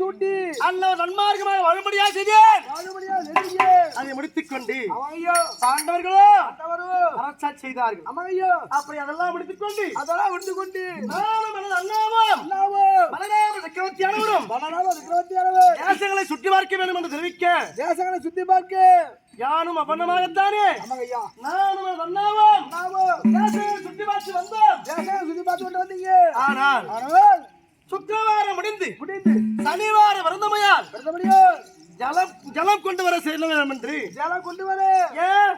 சூட்டி அண்ணன் நன்மார்க்கமாக வழிபடியா செய்தேன். அதை முடித்துக் கொண்டு பாண்டவர்களோ அரசா செய்தார்கள். அம்மையோ. அப்படி அதெல்லாம் முடித்துக் கொண்டு அதெல்லாம் கொண்டு நானும் எனது அண்ணாவும் பலராம சக்கரவர்த்தி அனைவரும் பலனாலும் விக்கிரவத்தி அளவு தேசங்களை சுற்றி பார்க்க வேண்டும் என்று தெரிவிக்க தேசங்களை சுத்தி பார்க்க. யானும் அம்மையா. நானும் அண்ணாவும் தேசங்களை சுற்றி பார்த்து வந்தோம். தேசங்களை சுத்தி பார்த்து கொண்டு வந்தீங்க. ஆனால் ஆனால் சுக்கிரவாரம் முடிந்து முடிந்து. சனிவார வருந்தமையால் பிரதமடியோ ஜலம் ஜலம் கொண்டு வர செல்ல வேண்டும் என்று. ஜலம் கொண்டு வர. ஏன்?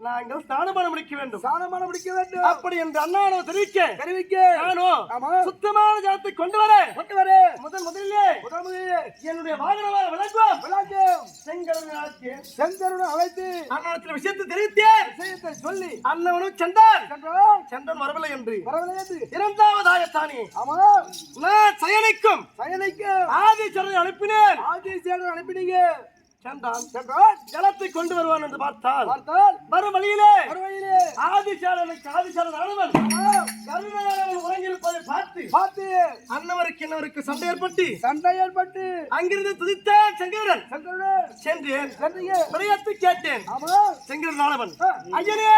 நாங்கள் ஸ்நானபானம் முடிக்க வேண்டும். சாணமான முடிக்க வேண்டும். அப்படி என்று அண்ணானோ தெரிவிக்க தெரிவிக்க. நானோ ஆமா. சுத்தமான ஜலத்தை கொண்டு வர கொண்டு வர. முதல் முதலிலே முதல் முதலிலே என்னுடைய வாகனமாக விளக்கம் செங்கடல் செங்கருடன் அழைத்து அண்ணனத்தில் விஷயத்தை தெரிவித்தேன் விஷயத்தை சொல்லி அண்ணவனும் சென்றான் சென்றோம் சென்றன் வரவில்லை என்று. வரவில்லை இரண்டாவதாகத்தானே ஆமா. நான் செயலிக்கும் பயணிக்கு ஆதிச்சரனை அனுப்பினேன். ஆதி சேடன் அனுப்பினீங்க. சென்றான். சென்றோம் ஜலத்தை கொண்டு வருவான் என்று பார்த்தால் பார்த்தால் வரும் வழியிலே ஆனவன் கருணையானவன் உறங்கியிருப்பதை பார்த்து பார்த்து அன்னவருக்கு என்னவருக்கு சண்டை ஏற்பட்டு சண்டை ஏற்பட்டு அங்கிருந்து செங்கருடன் சென்றேன். சென்றீங்க. விடயத்தை கேட்டேன். ஆமா. செங்கரன் ஆனவன். ஐயனே!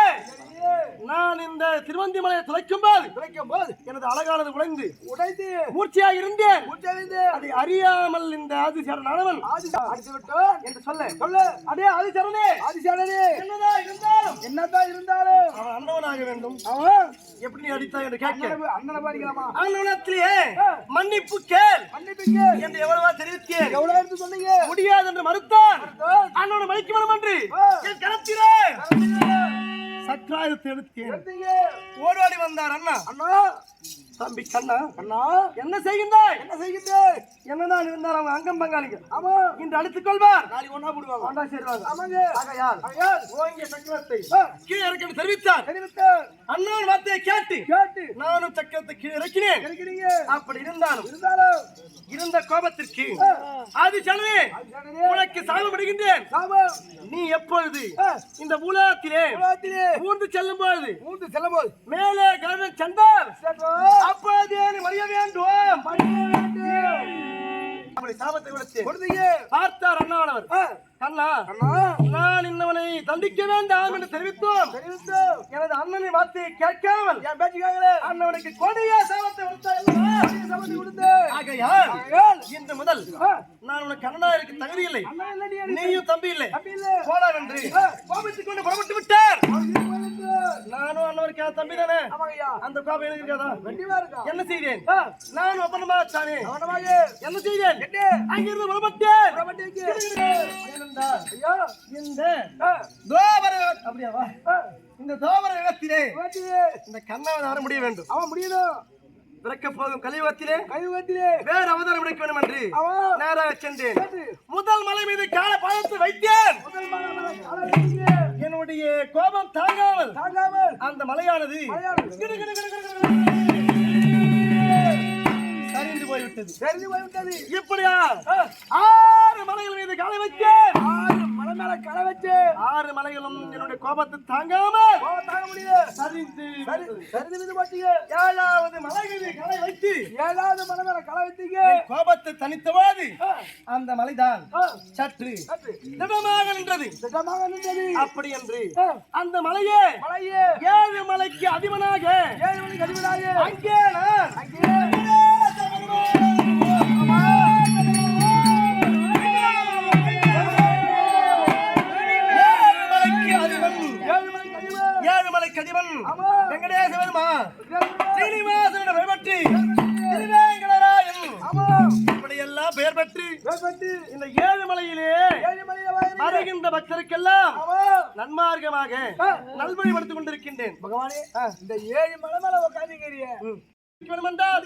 நான் இந்த திருவந்தி மலையை துளைக்கும் போது கிடைக்கும் போது எனது அழகானது உழைந்து உடைத்து மூர்ச்சியாக இருந்தேன் அதை அறியாமல் இந்த ஆதிசாரன் ஆனவன் அடித்து விட்டோம் என்று சொல்ல சொல்லு அடே ஆதிசாரனே! ஆதி சேடனே என்னதா இருந்தாலும் என்னதான் இருந்தாலும் அண்ணவனாக வேண்டும். எப்படி நீ அடித்தா என்று கேட்க. அண்ணனத்திலே மன்னிப்பு கேள். என்று எவ்வளவா தெரிவித்தேன். எவ்வளவு சொன்னீங்க? முடியாது என்று மறுத்தான். அண்ணனை மதிக்க வேண்டும் என்று என் கரத்திலே. சற்றாயத்தை எடுத்தேன். ஓடோடி வந்தார் அண்ணா. அண்ணா. தம்பி கண்ணா அண்ணா என்ன செய்கின்றாய்? என்ன செய்கிட்டு என்னதான் இருந்தார் அவங்க அங்கம் பங்காளிகள். ஆமா. இன்று அடித்துக் கொள்வார். நாளைக்கு ஒண்ணா போடுவாங்க. ஒன்றா சேருவாங்க ஆமாங்க. ஆகையால் ஆகையால். ஓங்கிய சக்கரத்தை. கீழே இறக்க தெரிவித்தார். தெரிவித்து அண்ணன் வார்த்தையை கேட்டு கேட்டு. நானும் சக்கரத்தை கீழே இறக்கினேன். கிடைக்கிறீங்க அப்படி இருந்தாலும் இருந்தாலும். இருந்த கோபத்திற்கு ஆதி சேடனே உனக்கு சாபம். அடைகின்றேன் நீ எப்பொழுது இந்த உலகத்திலே ஊர்ந்து செல்லும் பொழுது மூன்று செல்லும்போது. மேலே கருடன் சென்றார் நீ மறிய வேண்டும்? சாபத்தை கொடுத்தீங்க. பார்த்தார் அண்ணாவனவர் அண்ணா அண்ணா. நான் இன்னவனை தண்டிக்க வேண்டாம் என்று தெரிவித்தோம். தெரிவித்து எனது அண்ணனின் வார்த்தையை கேட்காமல் என் பேச்சு கேட்கல. அண்ணவனுக்கு கொடிய சாபத்தை கொடுத்து ஆகையால் இன்று முதல் நான் உனக்கு அண்ணனா இருக்க தகுதி இல்லை நீயும் தம்பி இல்லை போடா என்று கோபித்துக் கொண்டு புறப்பட்டு விட்டார் அவன் இது போயிட்டு. நானும் அண்ணவருக்கு தம்பி தானே அந்த கோபம் எனக்கு இருக்காதா என்ன செய்தேன்? தானே கவனமாக என்ன செய்தேன்? அங்கிருந்து புறப்பட்டேன். இந்த தோபர அப்படியாவா இந்த தோபர. இந்த கண்ணவன் வர முடிய வேண்டும். அவன் முடியணும். பிறக்க போகும் கலியுகத்திலே கைவத்திலே வேறு அவதாரம் எடுக்க வேண்டும் என்று நேராக சென்றேன். முதல் மலை மீது கால பாதத்தை வைத்தேன். முதல் வைத்தீங்க. என்னுடைய கோபம் தாங்காமல். தாங்காமல். அந்த மலையானது சரிந்து போய்விட்டது. தெரிஞ்சு போய்விட்டது. இப்படியா? ஆறு மலைகள் மீது காலை வைத்தேன். ஆறு மேல களை வச்சு ஆறு மலைகளும் என்னுடைய கோபத்தை தாங்காமல் போக தாங்க முடியல. சரிந்து சரி சரிந்து போட்டீங்க. ஏழாவது மலை மீது காலை வைத்து ஏழாவது மலை மேல களை வைத்தீங்க. கோபத்தை தனித்தவாது அந்த மலைதான் சற்று திடமாக நின்றது. திட்டமாக நின்றது. அப்படி என்று ஆ, அந்த மலையே மலையே. ஏழு மலைக்கு அதிபனாக ஏழு மணிக்கு அதிபராக அங்கே நான் அங்கே. இந்த ஏழு மலை மேல உட்காந்துக்கிறீங்க வேண்டுமென்றால்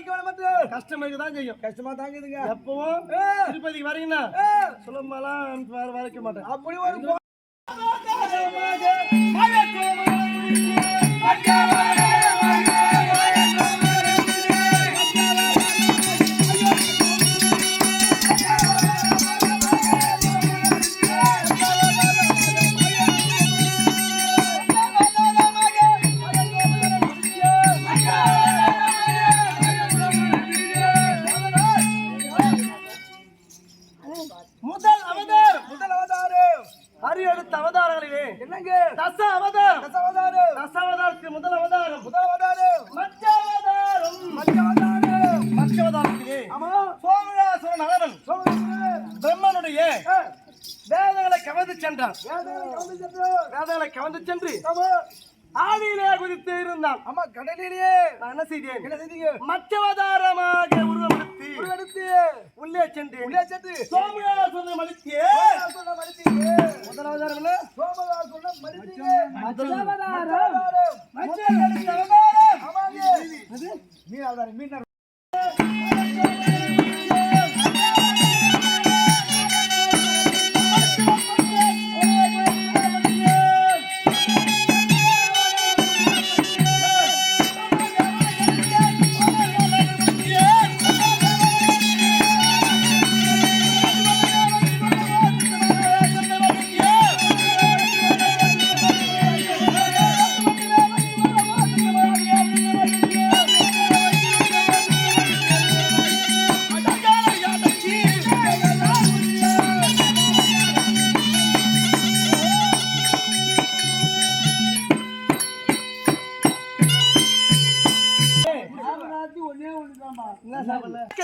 கஷ்டம் தான் செய்யும் கஷ்டமா தாங்குதுங்க எப்பவும் திருப்பதிக்கு வரீங்கன்னா ஆ, சுலபமாலாம் வர வரைக்க மாட்டேன் அப்படி ஒரு எங்கு தச அவதாரம் தச அவதாரம் தச அவதாரத்துக்கு முதல் அவதாரம் முதல் அவதாரம் மச்ச அவதாரம் மச்ச அவதாரம் மச்ச அவதாரத்திலே ஆமா சோமராசுரன் அரணன் பிரம்மனுடைய வேதங்களை கவர்ந்து சென்றான் வேதங்களை கவர்ந்து சென்று வேதங்களை கவர்ந்து சென்று ஆதியிலே குதித்து இருந்தான். ஆமா, கடலிலேயே என்ன செய்தேன்? என்ன செய்தீங்க? மச்சவதாரமாக உருவமெடுத்து உருவெடுத்து, உள்ளே சென்று உள்ளே சென்று, சோமயாசுரனை மலித்தியே சோமசுரனை மடித்தீங்க. முதலாவதாரம் மடித்தீங்க. முதல் மச்சாவதாரம். ஆமாங்க. மீன் அவதாரம், மீன்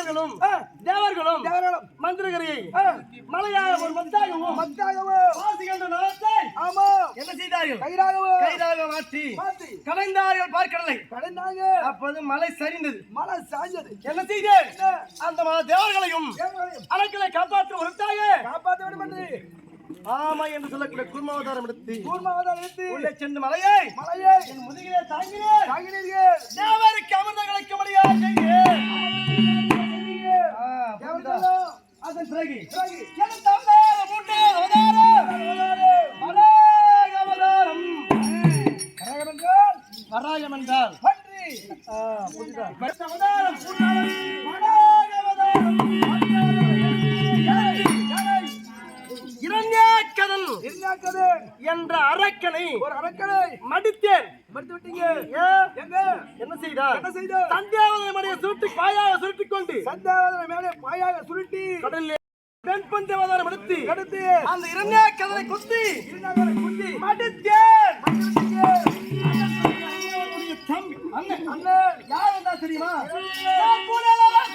தேவர்களும் தேவர்களும், மந்திரகரியை மலையாக ஒரு மத்தாகவும் மத்தாகவும், வாசிக்கின்ற நலத்தை ஆமா, என்ன செய்தார்கள்? கயிறாகவும் கைதாக மாற்றி மாத்தி கடைந்தார்கள் பார்க்கடலை கடைந்தாங்க. அப்போது மலை சரிந்தது. மலை சாஞ்சது. என்ன செய்தேன்? அந்த ம- தேவர்களையும் அணக்களை காப்பாற்ற ஒருத்தாக காப்பாத்த வேண்டும் என்று ஆமா என்று சொல்லக்கூடிய குர்மாவதாரம் எடுத்து கூர்மாவதாரம் எடுத்து உள்ளே சென்று மலையை மலையை என் முதுகிலே தாங்கினேன் தாங்கினீர்கள். தேவருக்கு அமிர்தம் கிடைக்கும்படியாக அதன் பிறகு பிறகு எனக்கு அவதாரம். அவதாரம். என்றால்? பன்றி. அவதாரம். அவதாரம். என்ற அரக்கனை ஒரு அரக்கனை மடித்தேன். மறுத்து விட்டீங்க. என்ன செய்தார் என்ன செய்தார்? சந்தியாவதனை மடிய சுருட்டி பாயாக சுருட்டிக் கொண்டு சந்தாவதனை மேலே பாயாக சுருட்டி கடலில் பெண் பஞ்சவதாரம் எடுத்து எடுத்து அந்த இரண்யாக்கதனை குத்தி இருந்தாக்கதை குத்தி மடித்தேன். தம்பி அண்ணன் அண்ணன் யார் வந்தா தெரியுமா?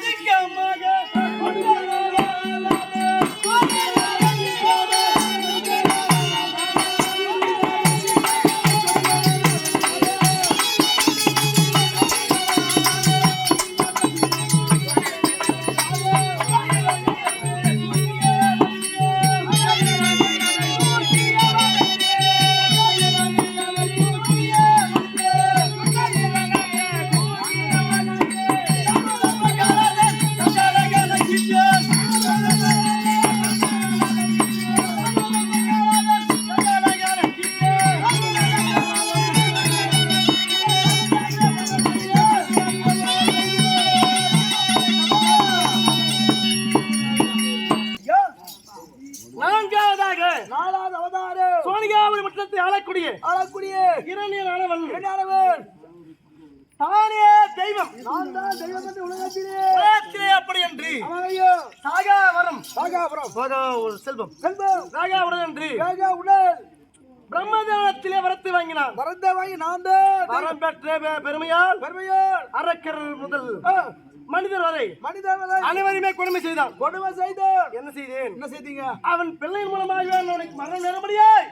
சிங்கமாக ஆளக்கூடிய ஆளக்கூடிய இரணியனானவன் இரண்டானவன் தானே தெய்வம். நான் தான் தெய்வம் என்று உலகத்திலே உலகத்திலே அப்படி என்று அவன் ஐயோ சாகாவரம். சாகா ஒரு செல்வம். செல்வம். சாகாவரம் என்று வேகா உடல். பிரம்மதேவனத்திலே வரத்து வாங்கினான். மறந்த வாங்கி நான் தான் வரம் பெற்ற பெருமையால் பெருமையால். அரக்கர்கள் முதல் மனிதர் வரை மனிதர்களை அனைவருமே கொடுமை செய்தான். கொடுமை செய்தார் என்ன செய்தேன்? என்ன செய்தீங்க? அவன் பிள்ளையின் மூலமாக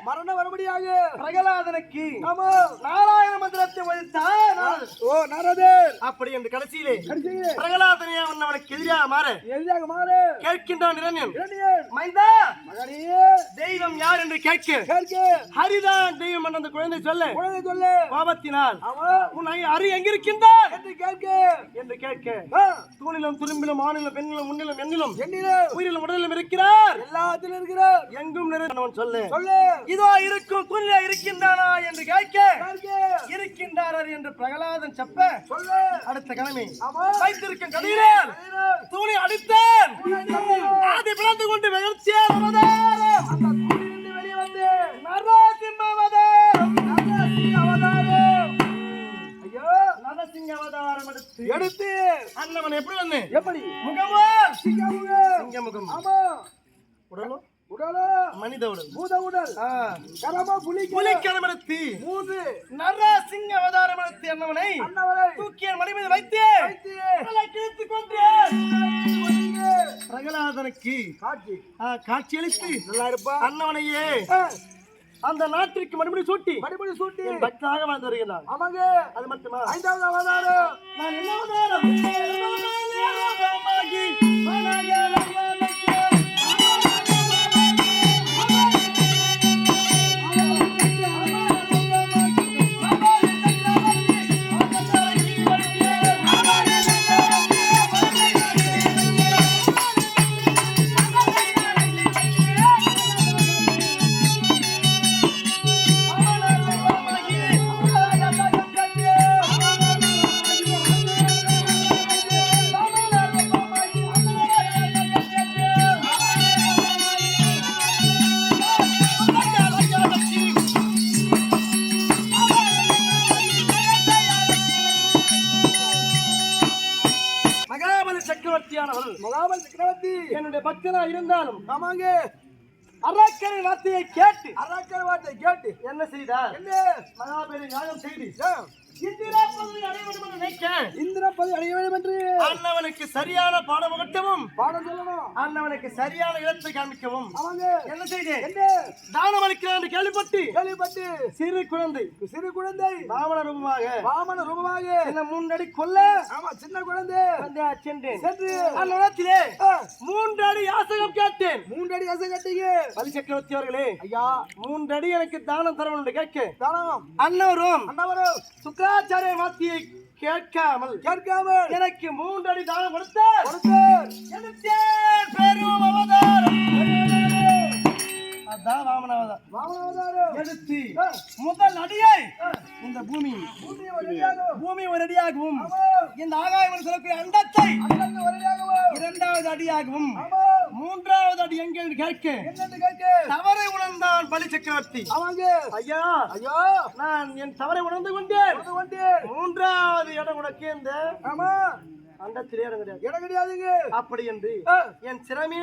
மரண வரும்படியாக பிரகலாதனுக்கு ஆமா. நாராயண மந்திரத்தை ஒழித்தான். ஓ நாரதர். அப்படி என்று கடைசியிலே பிரகலாதனை அவன் அவனுக்கு எதிராக மாற எளிதாக மாறு. கேட்கின்றான் இரண்யன். மைந்தா மகனே. தெய்வம் யார் என்று கேட்க. கேட்க. ஹரிதான் தெய்வம் என்று அந்த குழந்தை சொல்ல. குழந்தை சொல்லு. கோபத்தினால் உன் ஹரி எங்கிருக்கின்றார்? என்று கேட்க. என்று கேட்க. தூணிலும் துரும்பிலும் ஆணிலும் பெண்ணிலும் முன்னிலும் எண்ணிலும் எண்ணிலே உயிரிலும் உடலிலும் இருக்கிறார். எல்லாத்திலும் இருக்கிறார். எங்கும் நிறைந்தவன் சொல்லு. சொல்லு. இதோ இருக்கும் தூணிலே இருக்கின்றானா என்று கேட்க இருக்கின்றாரர் என்று பிரகலாதன் செப்ப சொல்லு. அடுத்த கிழமை வைத்திருக்கும் கதிரவன், தூணி அடித்தேன். ஆதி பிளந்து கொண்டு வெளியே வந்து. நரசிம்ம அவதாரம். ஐயோ. நரசிங்க அவதாரம் எடுத்து. எடுத்து அண்ணவன் எப்படி வந்து எப்படி? முகமோ சிங்கமுகம். சிங்க முகம் ஆமா. உடலோ உடலோ மனித உடல். பூத உடல். கரமா புலி புலிக்கரம் எடுத்து. மூன்று. நரசிங்க அவதாரம் எடுத்து அண்ணவனை தூக்கிய மணி மீது வைத்து. வைத்து. உடலை கிழித்துக் கொண்டு நாரதனுக்கு காட்சி. காட்சியளித்து நல்லா இருப்பா. அண்ணவனையே அந்த நாட்டிற்கு மறுபடி சூட்டி. மறுபடி சூட்டி. என் பக்தராக வாழ்ந்து வருகிறான். ஆமாங்க அது மட்டுமா? ஐந்தாவது அவதாரம். நான் என்ன அவதாரம்? என்னுடைய பக்தனா இருந்தாலும் ஆமாங்க. அரக்கரை வார்த்தையை கேட்டு அராக்கர் வார்த்தை கேட்டு என்ன செய்தார்? என்ன? மகாபலி நியாயம் செய்து. இந்திரா பதவி அடைய வேண்டும் என்று நினைக்க இந்திர பதவி அடைய வேண்டும் என்று. அண்ணவனுக்கு சரியான பாடம் புகட்டவும் பாடம் சொல்லணும் அண்ணவனுக்கு சரியான இடத்தை காண்பிக்கவும். ஆமாங்க. என்ன செய்தேன் தானம் அளிக்கிறான் என்று கேள்விப்பட்டு கேள்விப்பட்டு. சிறு குழந்தை சிறு குழந்தை. ராவண ரூபமாக வாமன ரூபமாக. என்ன முன்னடி கொல்ல ஆமா சின்ன குழந்தை. சென்றேன் சென்று. அந்நேரத்திலே ஆ, மூன்று அடி யாசகம் கேட்டேன். மூன்று அடி அசை கட்டிங்க. பலி சக்கரவர்த்தி அவர்களே ஐயா. மூன்று அடி எனக்கு தானம் தர வேண்டும் என்று கேட்க. தானம். அன்னவரும் அண்ணவரும் சுக்கராச்சாரிய வார்த்தையை கேட்காமல் கேட்காமல் எனக்கு மூன்று அடி தானம் கொடுத்தார் கொடுத்தார் பெரும் அவதாரம் அதான் வாமன அவதாரம் வாமனாவதாரம். எடுத்து முதல் அடியை இந்த பூமி பூமி ஒரு அடியாகவும் இந்த ஆகாயம் சொல்லக்கூடிய அண்டத்தை இரண்டாவது அடியாகவும் மூன்றாவது அடி எங்கே என்று கேட்க? தவறை உணர்ந்தான் பலி சக்கரவர்த்தி. ஐயா ஐயோ. நான் என் தவறை உணர்ந்து கொண்டேன். மூன்றாவது இடம் உனக்கு இந்த ஆமா அண்டத்திலே இடம் கிடையாது இடம் கிடையாதுங்க அப்படி என்று என் சிரமே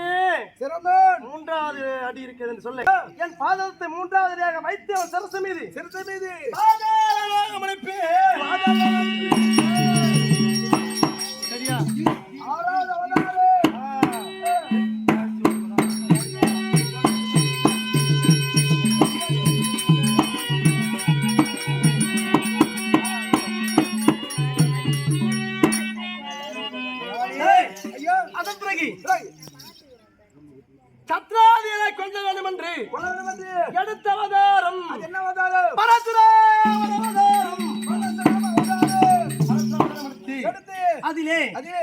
சிறந்தோன் மூன்றாவது அடி இருக்கிறது என்று சொல்ல என் பாதத்தை மூன்றாவது அடியாக வைத்து அவன் சரசு மீது. மீது. பாதாளமாக சத்ராதிகளை கொல்ல வேண்டும் என்று எடுத்த அவதாரம். பரசுராம அதிலே அதிலே.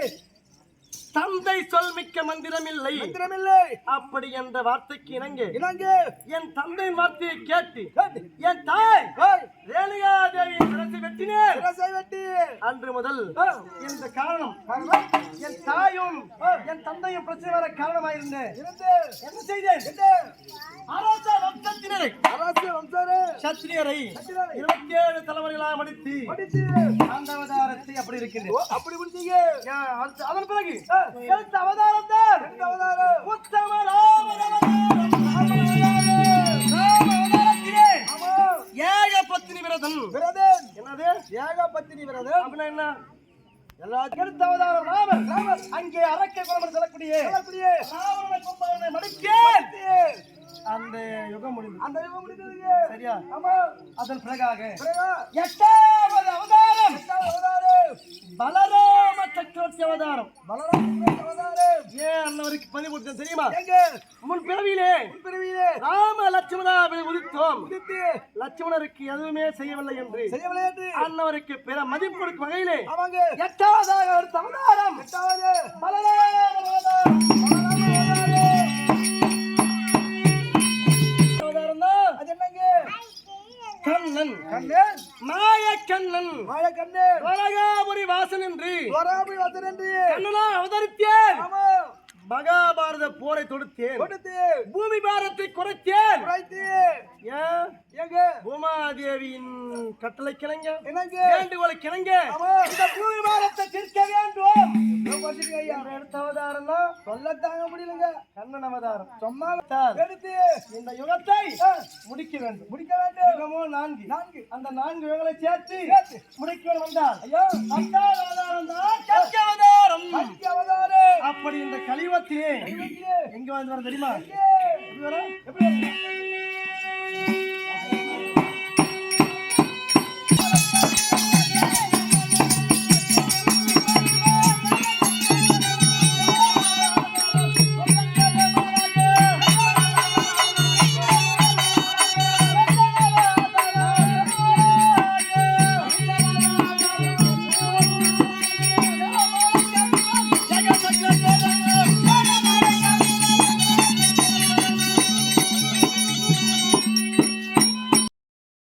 தந்தை சொல் மிக்க மந்திரம் இல்லை மந்திரமில்லை. அப்படி என்ற வார்த்தைக்கு இணங்க. இணங்கு. என் தந்தையின் வார்த்தையை கேட்டு என் தாய் ரேணுகா தேவியை சிறந்து வெட்டினேன். சிரசை வெட்டி. அன்று முதல் இந்த காரணம் என் தாயும் என் தந்தையும் பிரச்சனை வர காரணமாயிருந்தேன். என்ன செய்தேன்? அரச வம்சத்தினரை. அரசு வம்சாரு. சத்திரியரை இருபத்தி ஏழு தலைவர்களாக மடித்து அந்த அவதாரத்தை அப்படி இருக்கின்றது அப்படி முடிச்சீங்க அதன் பிறகு எடுத்த அவதாரம் தான்? எந்த உத்தம ஏக பத்தினி விரதன் விரதன் என்னது? ஏகபத்தினி விரதன் அப்படின்னா என்ன? எல்லாத்துக்கும் எடுத்த அவதாரம் ராமர் ராமர் அங்கே அரக்கை குலமர் செல்லக்கூடிய சொல்லக்கூடிய ராவணனை கொம்பவனை மடிக்கேன் அந்த யுகம் முடிந்தது. அந்த யுகம் முடிந்ததுங்க. சரியா? ஆமா. அதன் பிறகாக பிறகு? எட்டாவது அவதாரம். பலராம சக்கரவர்த்தி அவதாரம். பலராம அவதாரம். ஏன் அன்னவருக்கு பதிவு கொடுத்தேன் தெரியுமா? முன் பிறவியிலே. பிரிவிலே ராம லட்சுமணாவை உதித்தோம். உதித்து. லட்சுமணருக்கு எதுவுமே செய்யவில்லை என்று. செய்யவில்லை என்று. அன்னவருக்கு பிற மதிப்பு கொடுக்கும் வகையிலே ஆமாங்க. எட்டாவதாக எடுத்த அவதாரம். எட்டாவது. பலராம அவதாரம். கண்ணன். கண்ணன். மாய கண்ணன் வாழ கண்ணன் வரகாபுரி வாசன் என்று வராபி வந்தன் என்று கண்ணனா அவதரித்தேன். ஆமா. மகாபாரத போரை தொடுத்தேன். கொடுத்து பூமி பாரத்தை குறைத்தேன். குறைத்து ஏன்? எங்க? பூமாதேவியின் கட்டளை கிணங்க என்னங்க? வேண்டுகோளை கிணங்க இந்த பூமி பாரத்தை தீர்க்க வேண்டும். எடுத்த அவதாரம்னா சொல்ல தாங்க முடியலங்க. கண்ணன் அவதாரம். சும்மா. எடுத்து. இந்த யுகத்தை முடிக்க வேண்டும். முடிக்க வேண்டும். யுகமோ நான்கு. நான்கு. அந்த நான்கு யுகங்களை சேர்த்து. முடிக்க வந்தார் ஐயா. பத்தாவது அவதாரம் தான் அவதாரம் அப்படி இந்த கலியுகத்திலே தெய்வத்திலே எங்க வந்து வர தெரியுமா?